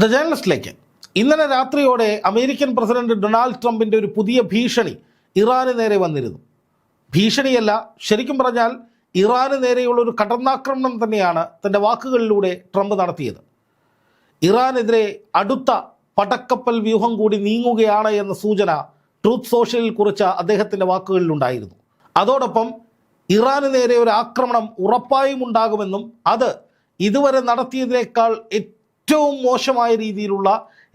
The ജേണലിസ്റ്റിലേക്ക് ഇന്നലെ രാത്രിയോടെ American president Donald ട്രംപിന്റെ ഒരു പുതിയ ഭീഷണി ഇറാന് നേരെ വന്നിരുന്നു. ഭീഷണിയല്ല ശരിക്കും പറഞ്ഞാൽ ഇറാന് നേരെയുള്ള ഒരു കടന്നാക്രമണം തന്നെയാണ് തന്റെ വാക്കുകളിലൂടെ ട്രംപ് നടത്തിയത്. ഇറാനെതിരെ അടുത്ത പടക്കപ്പൽ വ്യൂഹം കൂടി നീങ്ങുകയാണ് എന്ന സൂചന ട്രൂത്ത് സോഷ്യലിൽ കുറിച്ച അദ്ദേഹത്തിന്റെ വാക്കുകളിലുണ്ടായിരുന്നു. അതോടൊപ്പം ഇറാന് നേരെ ഒരു ആക്രമണം ഉറപ്പായും ഉണ്ടാകുമെന്നും അത് ഇതുവരെ നടത്തിയതിനേക്കാൾ ഏറ്റവും മോശമായ രീതിയിലുള്ള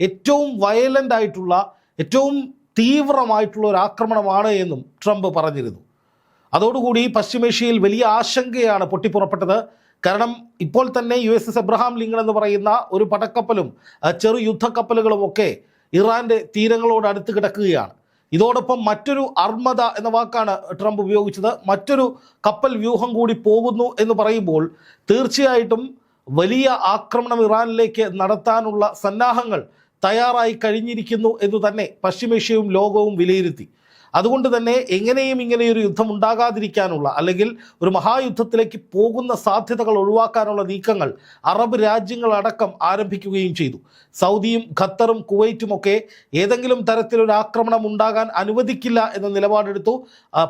ഏറ്റവും വയലന്റ് ആയിട്ടുള്ള ഏറ്റവും തീവ്രമായിട്ടുള്ള ഒരു ആക്രമണമാണ് എന്നും ട്രംപ് പറഞ്ഞിരുന്നു. അതോടുകൂടി പശ്ചിമേഷ്യയിൽ വലിയ ആശങ്കയാണ് പൊട്ടിപ്പുറപ്പെട്ടത്. കാരണം ഇപ്പോൾ തന്നെ U S S Abraham Lincoln എന്ന് പറയുന്ന ഒരു പടക്കപ്പലും ചെറു യുദ്ധക്കപ്പലുകളും ഒക്കെ ഇറാന്റെ തീരങ്ങളോട് അടുത്ത് കിടക്കുകയാണ്. ഇതോടൊപ്പം മറ്റൊരു അർമ്മത എന്ന വാക്കാണ് ട്രംപ് ഉപയോഗിച്ചത്. മറ്റൊരു കപ്പൽ വ്യൂഹം കൂടി പോകുന്നു എന്ന് പറയുമ്പോൾ തീർച്ചയായിട്ടും വലിയ ആക്രമണം ഇറാനിലേക്ക് നടത്താനുള്ള സന്നാഹങ്ങൾ തയ്യാറായി കഴിഞ്ഞിരിക്കുന്നു എന്ന് തന്നെ പശ്ചിമേഷ്യയും ലോകവും വിലയിരുത്തി. അതുകൊണ്ട് തന്നെ എങ്ങനെയും ഇങ്ങനെയൊരു യുദ്ധം ഉണ്ടാകാതിരിക്കാനുള്ള അല്ലെങ്കിൽ ഒരു മഹായുദ്ധത്തിലേക്ക് പോകുന്ന സാധ്യതകൾ ഒഴിവാക്കാനുള്ള നീക്കങ്ങൾ അറബ് രാജ്യങ്ങളടക്കം ആരംഭിക്കുകയും ചെയ്തു. സൗദിയും ഖത്തറും കുവൈറ്റും ഒക്കെ ഏതെങ്കിലും തരത്തിലൊരു ആക്രമണം ഉണ്ടാകാൻ അനുവദിക്കില്ല എന്ന നിലപാടെടുത്തു.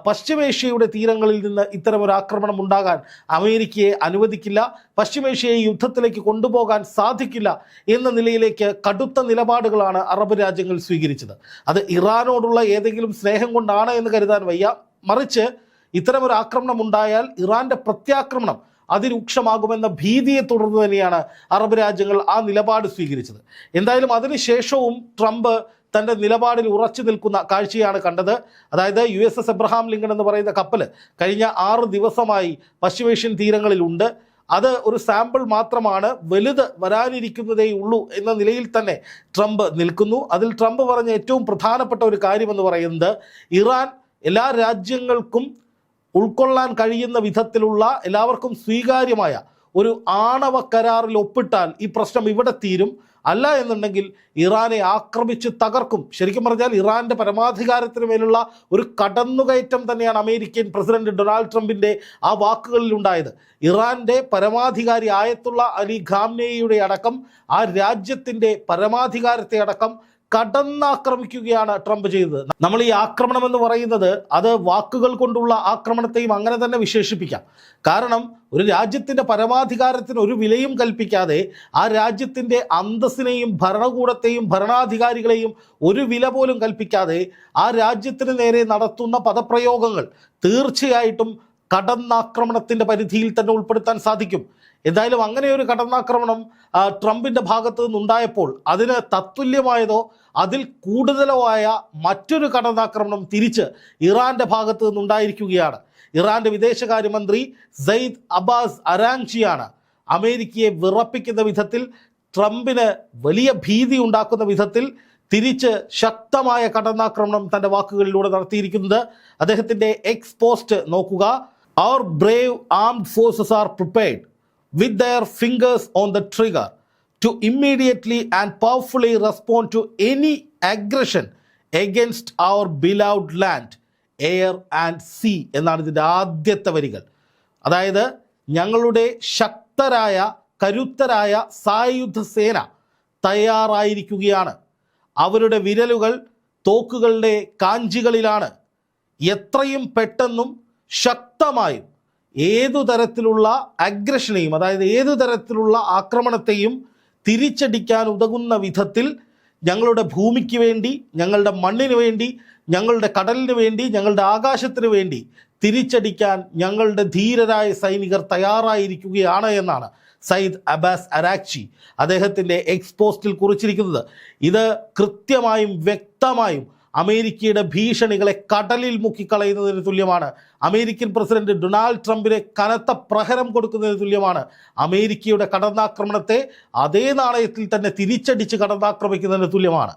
പശ്ചിമേഷ്യയുടെ തീരങ്ങളിൽ നിന്ന് ഇത്തരമൊരു ആക്രമണം ഉണ്ടാകാൻ അമേരിക്കയെ അനുവദിക്കില്ല. പശ്ചിമേഷ്യയെ യുദ്ധത്തിലേക്ക് കൊണ്ടുപോകാൻ സാധിക്കില്ല എന്ന നിലയിലേക്ക് കടുത്ത നിലപാടുകളാണ് അറബ് രാജ്യങ്ങൾ സ്വീകരിച്ചത്. അത് ഇറാനോടുള്ള ഏതെങ്കിലും സ്നേഹം കൊണ്ടാണ് എന്ന് കരുതാൻ വയ്യ. മറിച്ച് ഇത്തരമൊരു ആക്രമണം ഉണ്ടായാൽ ഇറാന്റെ പ്രത്യാക്രമണം അതിരൂക്ഷമാകുമെന്ന ഭീതിയെ തുടർന്ന് തന്നെയാണ് അറബ് രാജ്യങ്ങൾ ആ നിലപാട് സ്വീകരിച്ചത്. എന്തായാലും അതിനുശേഷവും ട്രംപ് തന്റെ നിലപാടിൽ ഉറച്ചു നിൽക്കുന്ന കാഴ്ചയാണ് കണ്ടത്. അതായത് U S S Abraham Lincoln എന്ന് പറയുന്ന കപ്പൽ കഴിഞ്ഞ ആറ് ദിവസമായി പശ്ചിമേഷ്യൻ തീരങ്ങളിലുണ്ട്. അത് ഒരു സാമ്പിൾ മാത്രമാണ് വലുത് വരാനിരിക്കുന്നതേ ഉള്ളൂ എന്ന നിലയിൽ തന്നെ ട്രംപ് നിൽക്കുന്നു. അതിൽ ട്രംപ് പറഞ്ഞ ഏറ്റവും പ്രധാനപ്പെട്ട ഒരു കാര്യമെന്ന് പറയുന്നത് ഇറാൻ എല്ലാ രാജ്യങ്ങൾക്കും ഉൾക്കൊള്ളാൻ കഴിയുന്ന വിധത്തിലുള്ള എല്ലാവർക്കും സ്വീകാര്യമായ ഒരു ആണവ കരാറിൽ ഒപ്പിട്ടാൽ ഈ പ്രശ്നം ഇവിടെ തീരും. അല്ല എന്നുണ്ടെങ്കിൽ ഇറാനെ ആക്രമിച്ച് തകർക്കും. ശരിക്കും പറഞ്ഞാൽ ഇറാന്റെ പരമാധികാരത്തിന് മേലുള്ള ഒരു കടന്നുകയറ്റം തന്നെയാണ് അമേരിക്കൻ പ്രസിഡന്റ് ഡൊണാൾഡ് ട്രംപിന്റെ ആ വാക്കുകളിൽ ഉണ്ടായത്. ഇറാന്റെ പരമാധികാരി ആയത്തുള്ള അലി ഖാംനേയുടെ അടക്കം ആ രാജ്യത്തിന്റെ പരമാധികാരത്തെ അടക്കം കടന്നാക്രമിക്കുകയാണ് ട്രംപ് ചെയ്തത്. നമ്മൾ ഈ ആക്രമണം എന്ന് പറയുന്നത് അത് വാക്കുകൾ കൊണ്ടുള്ള ആക്രമണത്തെയും അങ്ങനെ തന്നെ വിശേഷിപ്പിക്കാം. കാരണം ഒരു രാജ്യത്തിന്റെ പരമാധികാരത്തിന് ഒരു വിലയും കൽപ്പിക്കാതെ ആ രാജ്യത്തിന്റെ അന്തസ്സിനെയും ഭരണകൂടത്തെയും ഭരണാധികാരികളെയും ഒരു വില പോലും കൽപ്പിക്കാതെ ആ രാജ്യത്തിന് നേരെ നടത്തുന്ന പദപ്രയോഗങ്ങൾ തീർച്ചയായിട്ടും കടന്നാക്രമണത്തിന്റെ പരിധിയിൽ തന്നെ ഉൾപ്പെടുത്താൻ സാധിക്കും. എന്തായാലും അങ്ങനെ ഒരു കടന്നാക്രമണം ട്രംപിന്റെ ഭാഗത്തു നിന്നുണ്ടായപ്പോൾ അതിന് തത്തുല്യമായതോ അതിൽ കൂടുതലോ ആയ മറ്റൊരു കടന്നാക്രമണം തിരിച്ച് ഇറാന്റെ ഭാഗത്തു നിന്നുണ്ടായിരിക്കുകയാണ്. ഇറാന്റെ വിദേശകാര്യമന്ത്രി സെയ്ദ് അബ്ബാസ് അരാങ്ചിയാണ് അമേരിക്കയെ വിറപ്പിക്കുന്ന വിധത്തിൽ ട്രംപിന് വലിയ ഭീതി ഉണ്ടാക്കുന്ന വിധത്തിൽ തിരിച്ച് ശക്തമായ കടന്നാക്രമണം തന്റെ വാക്കുകളിലൂടെ നടത്തിയിരിക്കുന്നത് അദ്ദേഹത്തിന്റെ എക്സ് പോസ്റ്റ് നോക്കുക. അവർ brave armed forces are prepared with their fingers on the trigger to immediately and powerfully respond to any aggression against our beloved land, air and sea എന്നാണ് ഇതിന്റെ ആദ്യത്തെ വരികൾ അതായത് ഞങ്ങളുടെ ശക്തരായ കരുത്തരായ സായുധ സേന തയ്യാറായിരിക്കുകയാണ് അവരുടെ വിരലുകൾ തോക്കുകളുടെ കാഞ്ചികളിലാണ് എത്രയും പെട്ടെന്നും ശക്തമായും ഏതു തരത്തിലുള്ള അഗ്രഷനെയും അതായത് ഏതു തരത്തിലുള്ള ആക്രമണത്തെയും തിരിച്ചടിക്കാൻ ഉതകുന്ന വിധത്തിൽ ഞങ്ങളുടെ ഭൂമിക്ക് വേണ്ടി ഞങ്ങളുടെ മണ്ണിന് വേണ്ടി ഞങ്ങളുടെ കടലിന് വേണ്ടി ഞങ്ങളുടെ ആകാശത്തിന് വേണ്ടി തിരിച്ചടിക്കാൻ ഞങ്ങളുടെ ധീരരായ സൈനികർ തയ്യാറായിരിക്കുകയാണ് എന്നാണ് സയ്യിദ് അബാസ് അരാക്ചി അദ്ദേഹത്തിന്റെ എക്സ്പോസ്റ്റിൽ കുറിച്ചിരിക്കുന്നത്. ഇത് കൃത്യമായും വ്യക്തമായും അമേരിക്കയുടെ ഭീഷണികളെ കടലിൽ മുക്കിക്കളയുന്നതിന് തുല്യമാണ്. അമേരിക്കൻ പ്രസിഡന്റ് ഡൊണാൾഡ് ട്രംപിനെ കനത്ത പ്രഹരം കൊടുക്കുന്നതിന് തുല്യമാണ്. അമേരിക്കയുടെ കടന്നാക്രമണത്തെ അതേ നാണയത്തിൽ തന്നെ തിരിച്ചടിച്ച് കടന്നാക്രമിക്കുന്നതിന് തുല്യമാണ്.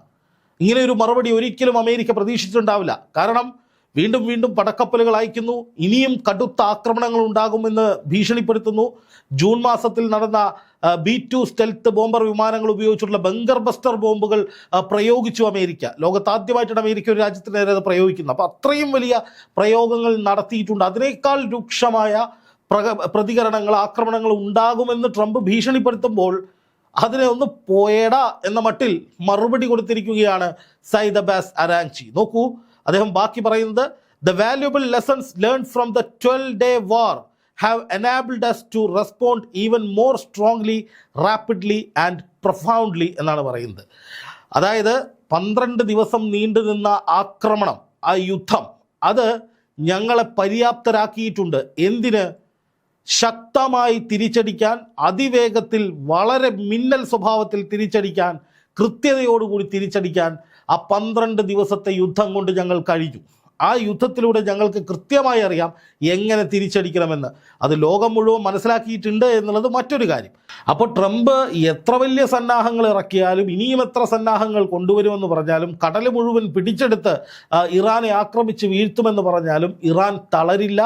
ഇങ്ങനെ ഒരു മറുപടി ഒരിക്കലും അമേരിക്ക പ്രതീക്ഷിച്ചിട്ടുണ്ടാവില്ല. കാരണം വീണ്ടും വീണ്ടും പടക്കപ്പലുകൾ അയക്കുന്നു. ഇനിയും കടുത്ത ആക്രമണങ്ങൾ ഉണ്ടാകുമെന്ന് ഭീഷണിപ്പെടുത്തുന്നു. ജൂൺ മാസത്തിൽ നടന്ന ബി ടു സ്റ്റെൽത്ത് ബോംബർ വിമാനങ്ങൾ ഉപയോഗിച്ചിട്ടുള്ള ബങ്കർ ബസ്റ്റർ ബോംബുകൾ പ്രയോഗിച്ചു അമേരിക്ക. ലോകത്താദ്യമായിട്ടാണ് അമേരിക്ക ഒരു രാജ്യത്തിന് നേരെ അത് പ്രയോഗിക്കുന്നത്. അപ്പോൾ അത്രയും വലിയ പ്രയോഗങ്ങൾ നടത്തിയിട്ടുണ്ട്. അതിനേക്കാൾ രൂക്ഷമായ പ്രതികരണങ്ങൾ ആക്രമണങ്ങൾ ഉണ്ടാകുമെന്ന് ട്രംപ് ഭീഷണിപ്പെടുത്തുമ്പോൾ അതിനെ ഒന്ന് പോയടാ എന്ന മട്ടിൽ മറുപടി കൊടുത്തിരിക്കുകയാണ് സൈദ് അബാസ് അരാങ്ചി. നോക്കൂ അദ്ദേഹം ബാക്കി പറയുന്നത് the valuable lessons learn from the twelve day war have enabled us to respond even more strongly rapidly and profoundly എന്നാണ് പറയുന്നത്. അതായത് പന്ത്രണ്ട് ദിവസം നീണ്ടു നിന്ന ആക്രമണം ആ യുദ്ധം അത് ഞങ്ങളെ പര്യാപ്തരാക്കിയിട്ടുണ്ട്. എന്തിന്? ശക്തമായി തിരിച്ചടിക്കാൻ അതിവേഗത്തിൽ വളരെ മിന്നൽ സ്വഭാവത്തിൽ തിരിച്ചടിക്കാൻ കൃത്യതയോടുകൂടി തിരിച്ചടിക്കാൻ ആ പന്ത്രണ്ട് ദിവസത്തെ യുദ്ധം കൊണ്ട് ഞങ്ങൾ കഴിഞ്ഞു. ആ യുദ്ധത്തിലൂടെ ഞങ്ങൾക്ക് കൃത്യമായി അറിയാം എങ്ങനെ തിരിച്ചടിക്കണമെന്ന്. അത് ലോകം മുഴുവൻ മനസ്സിലാക്കിയിട്ടുണ്ട് എന്നുള്ളത് മറ്റൊരു കാര്യം. അപ്പോൾ ട്രംപ് എത്ര വലിയ സന്നാഹങ്ങൾ ഇറക്കിയാലും ഇനിയും എത്ര സന്നാഹങ്ങൾ കൊണ്ടുവരുമെന്ന് പറഞ്ഞാലും കടൽ മുഴുവൻ പിടിച്ചെടുത്ത് ഇറാനെ ആക്രമിച്ച് വീഴ്ത്തുമെന്ന് പറഞ്ഞാലും ഇറാൻ തളരില്ല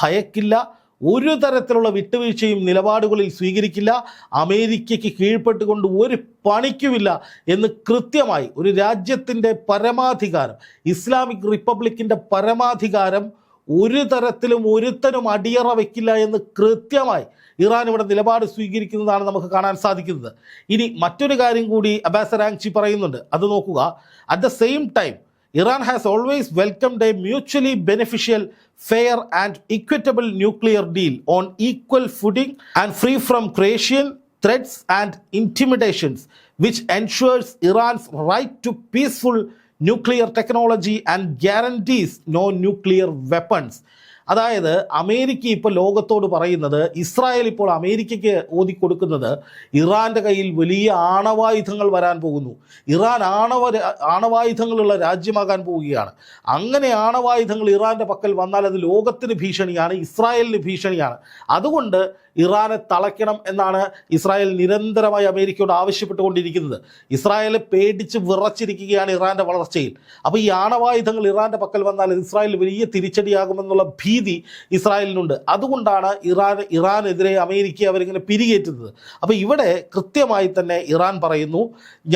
ഭയക്കില്ല ഒരു തരത്തിലുള്ള വിട്ടുവീഴ്ചയും നിലപാടുകളിൽ സ്വീകരിക്കില്ല. അമേരിക്കയ്ക്ക് കീഴ്പ്പെട്ടുകൊണ്ട് ഒരു പണിക്കുമില്ല എന്ന് കൃത്യമായി ഒരു രാജ്യത്തിന്റെ പരമാധികാരം ഇസ്ലാമിക് റിപ്പബ്ലിക്കിന്റെ പരമാധികാരം ഒരു തരത്തിലും ഒരുത്തനും അടിയറ വയ്ക്കില്ല എന്ന് കൃത്യമായി ഇറാൻ ഇവിടെ നിലപാട് സ്വീകരിക്കുന്നതാണ് നമുക്ക് കാണാൻ സാധിക്കുന്നത്. ഇനി മറ്റൊരു കാര്യം കൂടി അബാസർ റാങ്ചി പറയുന്നുണ്ട്. അത് നോക്കുക. At the same time Iran has always welcomed a mutually beneficial, fair, and equitable nuclear deal on equal footing and free from Croatian threats and intimidations, which ensures Iran's right to peaceful nuclear technology and guarantees no nuclear weapons. അതായത് America ഇപ്പോൾ ലോകത്തോട് പറയുന്നത് Israel ഇപ്പോൾ അമേരിക്കയ്ക്ക് ഓതിക്കൊടുക്കുന്നത് ഇറാന്റെ കയ്യിൽ വലിയ ആണവായുധങ്ങൾ വരാൻ പോകുന്നു. ഇറാൻ ആണവ ആണവായുധങ്ങളുള്ള രാജ്യമാകാൻ പോവുകയാണ്. അങ്ങനെ ആണവായുധങ്ങൾ ഇറാന്റെ പക്കൽ വന്നാൽ അത് ലോകത്തിന് ഭീഷണിയാണ് ഇസ്രായേലിന് ഭീഷണിയാണ്. അതുകൊണ്ട് ഇറാനെ തളയ്ക്കണം എന്നാണ് ഇസ്രായേൽ നിരന്തരമായി അമേരിക്കയോട് ആവശ്യപ്പെട്ടുകൊണ്ടിരിക്കുന്നത്. ഇസ്രായേൽ പേടിച്ച് വിറച്ചിരിക്കുകയാണ് ഇറാന്റെ വളർച്ചയിൽ. അപ്പോൾ ഈ ആണവായുധങ്ങൾ ഇറാന്റെ പക്കൽ വന്നാൽ ഇസ്രായേൽ വലിയ തിരിച്ചടിയാകുമെന്നുള്ള ഭീതി ഇസ്രായേലിനുണ്ട്. അതുകൊണ്ടാണ് ഇറാൻ ഇറാനെതിരെ അമേരിക്ക അവരിങ്ങനെ പിരികേറ്റുന്നത്. അപ്പോൾ ഇവിടെ കൃത്യമായി തന്നെ ഇറാൻ പറയുന്നു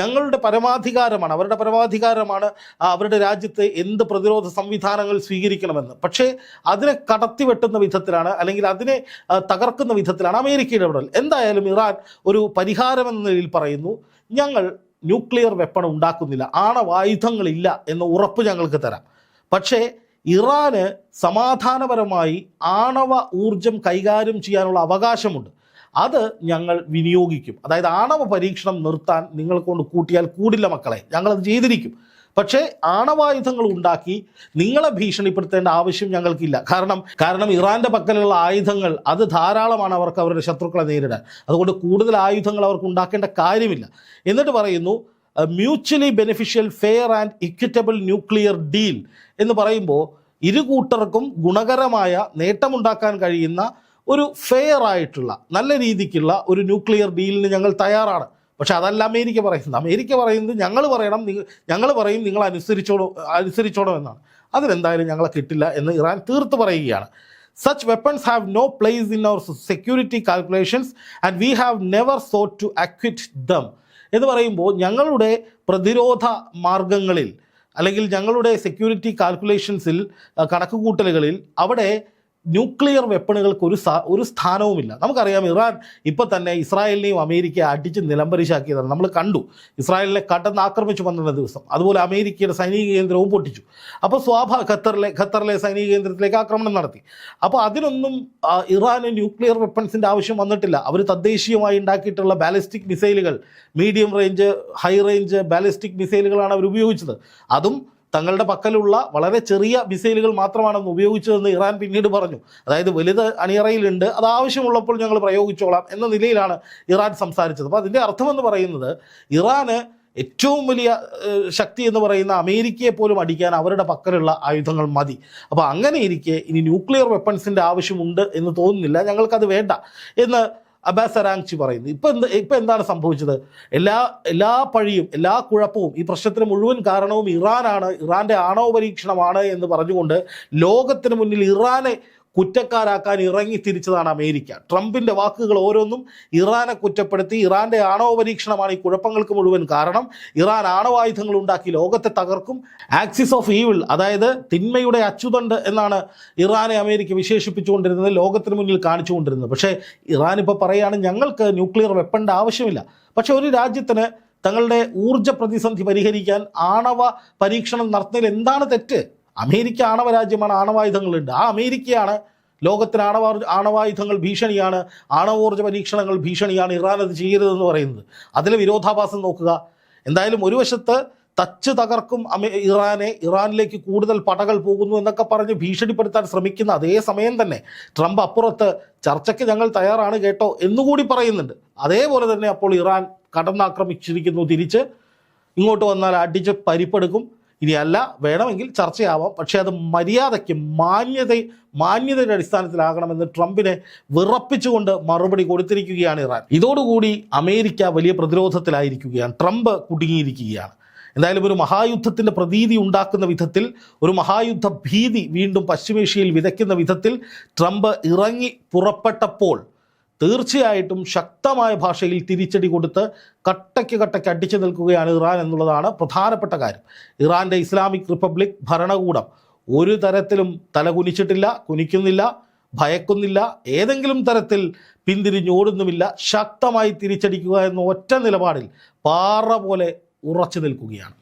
ഞങ്ങളുടെ പരമാധികാരമാണ് അവരുടെ പരമാധികാരമാണ് അവരുടെ രാജ്യത്ത് എന്ത് പ്രതിരോധ സംവിധാനങ്ങൾ സ്വീകരിക്കണമെന്ന്. പക്ഷേ അതിനെ കടത്തിവെട്ടുന്ന വിധത്തിലാണ് അല്ലെങ്കിൽ അതിനെ തകർക്കുന്ന തകർക്കുന്ന വിധത്തിലാണ് അമേരിക്കയുടെ ഇടപെടൽ എന്തായാലും ഇറാൻ ഒരു പരിഹാരമെന്ന നിലയിൽ പറയുന്നു ഞങ്ങൾ ന്യൂക്ലിയർ വെപ്പൺ ഉണ്ടാക്കുന്നില്ല ആണവായുധങ്ങളില്ല എന്ന ഉറപ്പ് ഞങ്ങൾക്ക് തരാം. പക്ഷേ ഇറാന് സമാധാനപരമായി ആണവ ഊർജം കൈകാര്യം ചെയ്യാനുള്ള അവകാശമുണ്ട്. അത് ഞങ്ങൾ വിനിയോഗിക്കും. അതായത് ആണവ പരീക്ഷണം നിർത്താൻ നിങ്ങൾ കൊണ്ട് കൂട്ടിയാൽ കൂടില്ല മക്കളെ. ഞങ്ങളത് ചെയ്തിരിക്കും. പക്ഷേ ആണവായുധങ്ങൾ ഉണ്ടാക്കി നിങ്ങളെ ഭീഷണിപ്പെടുത്തേണ്ട ആവശ്യം ഞങ്ങൾക്കില്ല. കാരണം കാരണം ഇറാന്റെ പക്കലുള്ള ആയുധങ്ങൾ അത് ധാരാളമാണ് അവർക്ക് അവരുടെ ശത്രുക്കളെ നേരിടാൻ. അതുകൊണ്ട് കൂടുതൽ ആയുധങ്ങൾ അവർക്ക് ഉണ്ടാക്കേണ്ട കാര്യമില്ല. എന്നിട്ട് പറയുന്നു mutually beneficial fair and equitable nuclear deal എന്ന് പറയുമ്പോൾ ഇരു കൂട്ടർക്കും ഗുണകരമായ നേട്ടമുണ്ടാക്കാൻ കഴിയുന്ന ഒരു ഫെയർ ആയിട്ടുള്ള നല്ല രീതിക്കുള്ള ഒരു ന്യൂക്ലിയർ ഡീലിന് ഞങ്ങൾ തയ്യാറാണ്. പക്ഷെ അതല്ല അമേരിക്ക പറയുന്നത്. അമേരിക്ക പറയുന്നത് ഞങ്ങൾ പറയണം ഞങ്ങൾ പറയും നിങ്ങൾ അനുസരിച്ചോളൂ അനുസരിച്ചോണം എന്നാണ്. അതിനെന്തായാലും ഞങ്ങളെ കിട്ടില്ല എന്ന് ഇറാൻ തീർത്ത് പറയുകയാണ്. Such weapons have no place in our security calculations and we have never sought to acquire them എന്ന് പറയുമ്പോൾ ഞങ്ങളുടെ പ്രതിരോധ മാർഗങ്ങളിൽ അല്ലെങ്കിൽ ഞങ്ങളുടെ സെക്യൂരിറ്റി കാൽക്കുലേഷൻസിൽ കണക്ക് കണക്കുകൂട്ടലുകളിൽ അവിടെ ന്യൂക്ലിയർ വെപ്പണുകൾക്ക് ഒരു ഒരു സ്ഥാനവുമില്ല. നമുക്കറിയാം ഇറാൻ ഇപ്പോൾ തന്നെ ഇസ്രായേലിനെയും അമേരിക്കയെ അടിച്ച് നിലംപരിശാക്കിയതാണ്. നമ്മൾ കണ്ടു. ഇസ്രായേലിനെ കടന്ന് ആക്രമിച്ചു പന്ത്രണ്ട് ദിവസം. അതുപോലെ അമേരിക്കയുടെ സൈനിക കേന്ദ്രവും പൊട്ടിച്ചു. അപ്പോൾ സ്വാഭാ ഖത്തറിലെ ഖത്തറിലെ സൈനിക കേന്ദ്രത്തിലേക്ക് ആക്രമണം നടത്തി. അപ്പോൾ അതിനൊന്നും ഇറാന് ന്യൂക്ലിയർ വെപ്പൺസിന്റെ ആവശ്യം വന്നിട്ടില്ല. അവർ തദ്ദേശീയമായി ഉണ്ടാക്കിയിട്ടുള്ള ബാലിസ്റ്റിക് മിസൈലുകൾ medium range high range ballistic മിസൈലുകളാണ് അവർ ഉപയോഗിച്ചത്. അതും തങ്ങളുടെ പക്കലുള്ള വളരെ ചെറിയ മിസൈലുകൾ മാത്രമാണെന്ന് ഉപയോഗിച്ചതെന്ന് ഇറാൻ പിന്നീട് പറഞ്ഞു. അതായത് വലുത് അണിയറയിലുണ്ട് അത് ആവശ്യമുള്ളപ്പോൾ ഞങ്ങൾ പ്രയോഗിച്ചോളാം എന്ന നിലയിലാണ് ഇറാൻ സംസാരിച്ചത്. അപ്പോൾ അതിന്റെ അർത്ഥമെന്ന് പറയുന്നത് ഇറാന് ഏറ്റവും വലിയ ശക്തി എന്ന് പറയുന്ന അമേരിക്കയെ പോലും അടിക്കാൻ അവരുടെ പക്കലുള്ള ആയുധങ്ങൾ മതി. അപ്പോൾ അങ്ങനെ ഇരിക്കെ ഇനി ന്യൂക്ലിയർ വെപ്പൺസിന്റെ ആവശ്യമുണ്ട് എന്ന് തോന്നുന്നില്ല. ഞങ്ങൾക്കത് വേണ്ട എന്ന് അബാസ് അറാങ്ചി പറയുന്നു. ഇപ്പം എന്ത് ഇപ്പം എന്താണ് സംഭവിച്ചത്? എല്ലാ എല്ലാ പഴിയും എല്ലാ കുഴപ്പവും ഈ പ്രശ്നത്തിന് മുഴുവൻ കാരണവും ഇറാനാണ് ഇറാന്റെ ആണവ പരീക്ഷണമാണ് എന്ന് പറഞ്ഞുകൊണ്ട് ലോകത്തിന് മുന്നിൽ ഇറാനെ കുറ്റക്കാരാക്കാൻ ഇറങ്ങി തിരിച്ചതാണ് അമേരിക്ക. ട്രംപിന്റെ വാക്കുകൾ ഓരോന്നും ഇറാനെ കുറ്റപ്പെടുത്തി ഇറാന്റെ ആണവ പരീക്ഷണമാണ് ഈ കുഴപ്പങ്ങൾക്ക് മുഴുവൻ കാരണം. ഇറാൻ ആണവായുധങ്ങൾ ഉണ്ടാക്കി ലോകത്തെ തകർക്കും. ആക്സിസ് ഓഫ് ഈവിൾ അതായത് തിന്മയുടെ അച്ചുതണ്ട് എന്നാണ് ഇറാനെ അമേരിക്ക വിശേഷിപ്പിച്ചുകൊണ്ടിരുന്നത് ലോകത്തിന് മുന്നിൽ കാണിച്ചുകൊണ്ടിരുന്നത്. പക്ഷേ ഇറാൻ ഇപ്പോൾ പറയുകയാണ് ഞങ്ങൾക്ക് ന്യൂക്ലിയർ വെപ്പണിന്റെ ആവശ്യമില്ല. പക്ഷേ ഒരു രാജ്യത്തിന് തങ്ങളുടെ ഊർജ പ്രതിസന്ധി പരിഹരിക്കാൻ ആണവ പരീക്ഷണം നടത്തുന്നതിൽ എന്താണ് തെറ്റ്? അമേരിക്ക ആണവ രാജ്യമാണ് ആണവായുധങ്ങളുണ്ട്. ആ അമേരിക്കയാണ് ലോകത്തിന് ആണവ ആണവായുധങ്ങൾ ഭീഷണിയാണ് ആണവോർജ പരീക്ഷണങ്ങൾ ഭീഷണിയാണ് ഇറാൻ അത് ചെയ്യരുതെന്ന് പറയുന്നത്. അതിലെ വിരോധാഭാസം നോക്കുക. എന്തായാലും ഒരു വശത്ത് തച്ച് തകർക്കും ഇറാനെ ഇറാനിലേക്ക് കൂടുതൽ പടകൾ പോകുന്നു എന്നൊക്കെ പറഞ്ഞ് ഭീഷണിപ്പെടുത്താൻ ശ്രമിക്കുന്ന അതേ സമയം തന്നെ ട്രംപ് അപ്പുറത്ത് ചർച്ചയ്ക്ക് ഞങ്ങൾ തയ്യാറാണ് കേട്ടോ എന്നുകൂടി പറയുന്നുണ്ട്. അതേപോലെ തന്നെ അപ്പോൾ ഇറാൻ കടന്നാക്രമിച്ചിരിക്കുന്നു തിരിച്ച്. ഇങ്ങോട്ട് വന്നാൽ അടിച്ച് പരിപ്പെടുക്കും. ഇനിയല്ല വേണമെങ്കിൽ ചർച്ചയാവാം. പക്ഷേ അത് മര്യാദയ്ക്ക് മാന്യത മാന്യതയുടെ അടിസ്ഥാനത്തിലാകണമെന്ന് ട്രംപിനെ വിറപ്പിച്ചുകൊണ്ട് മറുപടി കൊടുത്തിരിക്കുകയാണ് ഇറാൻ. ഇതോടുകൂടി അമേരിക്ക വലിയ പ്രതിരോധത്തിലായിരിക്കുകയാണ്. ട്രംപ് കുടുങ്ങിയിരിക്കുകയാണ്. എന്തായാലും ഒരു മഹായുദ്ധത്തിന്റെ പ്രതീതി ഉണ്ടാക്കുന്ന വിധത്തിൽ ഒരു മഹായുദ്ധ ഭീതി വീണ്ടും പശ്ചിമേഷ്യയിൽ വിതയ്ക്കുന്ന വിധത്തിൽ ട്രംപ് ഇറങ്ങി പുറപ്പെട്ടപ്പോൾ തീർച്ചയായിട്ടും ശക്തമായ ഭാഷയിൽ തിരിച്ചടി കൊടുത്ത് കട്ടയ്ക്ക് കട്ടയ്ക്ക് അടിച്ചു നിൽക്കുകയാണ് ഇറാൻ എന്നുള്ളതാണ് പ്രധാനപ്പെട്ട കാര്യം. ഇറാന്റെ ഇസ്ലാമിക് റിപ്പബ്ലിക് ഭരണകൂടം ഒരു തരത്തിലും തല കുനിച്ചിട്ടില്ല കുനിക്കുന്നില്ല ഭയക്കുന്നില്ല ഏതെങ്കിലും തരത്തിൽ പിന്തിരിഞ്ഞോടുന്നുമില്ല. ശക്തമായി തിരിച്ചടിക്കുക എന്ന ഒറ്റ നിലപാടിൽ പാറ പോലെ ഉറച്ചു നിൽക്കുകയാണ്.